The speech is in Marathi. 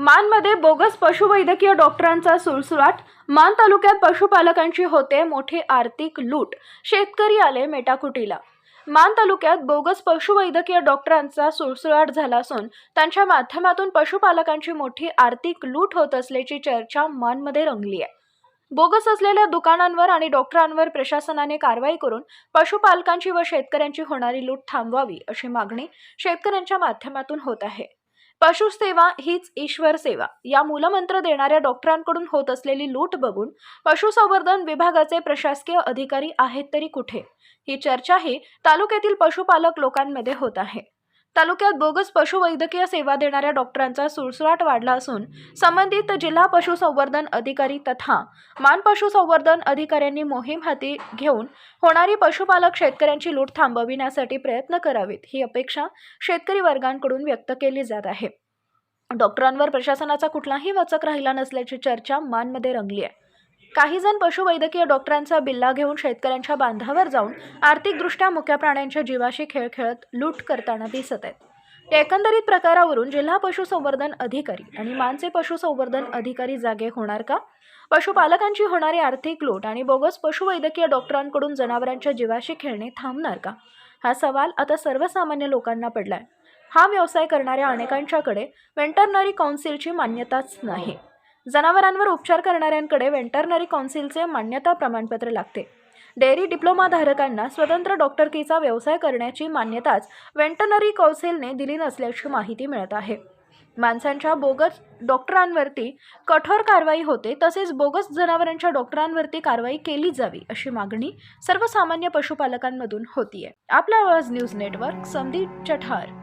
मानमध्ये बोगस पशुवैद्यकीय डॉक्टरांचा सुळसुळाट. मान तालुक्यात पशुपालकांची होते मोठी आर्थिक लूट. शेतकरी आले मेटाकुटीला. मान तालुक्यात बोगस पशुवैद्यकीय डॉक्टरांचा सुळसुळाट झाला असून त्यांच्या माध्यमातून पशुपालकांची मोठी आर्थिक लूट होत असल्याची चर्चा मानमध्ये रंगली आहे. बोगस असलेल्या दुकानांवर आणि डॉक्टरांवर प्रशासनाने कारवाई करून पशुपालकांची व शेतकऱ्यांची होणारी लूट थांबवावी अशी मागणी शेतकऱ्यांच्या माध्यमातून होत आहे. पशुसेवा हीच ईश्वर सेवा. या मूलमंत्र देणाऱ्या डॉक्टरांकडून होत असलेली लूट बघून पशुसंवर्धन विभागाचे प्रशासकीय अधिकारी आहेत तरी कुठे? ही चर्चाही तालुक्यातील पशुपालक लोकांमध्ये होत आहे. तालुक्यात बोगस पशुवैद्यकीय सेवा देणाऱ्या डॉक्टरांचा सुळसुळाट वाढला असून संबंधित जिल्हा पशुसंवर्धन अधिकारी तथा मान पशुसंवर्धन अधिकाऱ्यांनी मोहीम हाती घेऊन होणारी पशुपालक शेतकऱ्यांची लूट थांबविण्यासाठी प्रयत्न करावेत ही अपेक्षा शेतकरी वर्गांकडून व्यक्त केली जात आहे. डॉक्टरांवर प्रशासनाचा कुठलाही वचक राहिला नसल्याची चर्चा मानमध्ये रंगली आहे. काही जण पशुवैद्यकीय डॉक्टरांचा बिल्ला घेऊन शेतकऱ्यांच्या बांधावर जाऊन आर्थिकदृष्ट्या मुक्या प्राण्यांच्या जीवाशी खेळ खेळत लूट करताना दिसत आहेत. या एकंदरीत प्रकारावरून जिल्हा पशुसंवर्धन अधिकारी आणि मानसे पशुसंवर्धन अधिकारी जागे होणार का? पशुपालकांची होणारी आर्थिक लूट आणि बोगस पशुवैद्यकीय डॉक्टरांकडून जनावरांच्या जीवाशी खेळणे थांबणार का? हा सवाल आता सर्वसामान्य लोकांना पडलाय. हा व्यवसाय करणाऱ्या अनेकांच्याकडे वेंटरनरी काउन्सिलची मान्यताच नाही. जनावरांवर उपचार करणाऱ्यांकडे वेंटरनरी काउन्सिलचे मान्यता प्रमाणपत्र लागते. डेअरी डिप्लोमाधारकांना स्वतंत्र डॉक्टरकीचा व्यवसाय करण्याची मान्यताच वेंटनरी कौन्सिलने दिली नसल्याची माहिती मिळत आहे. माणसांच्या बोगस डॉक्टरांवरती कठोर कारवाई होते तसेच बोगस जनावरांच्या डॉक्टरांवरती कारवाई केली जावी अशी मागणी सर्वसामान्य पशुपालकांमधून होतीये. आपला आवाज न्यूज नेटवर्क संदीप चठार.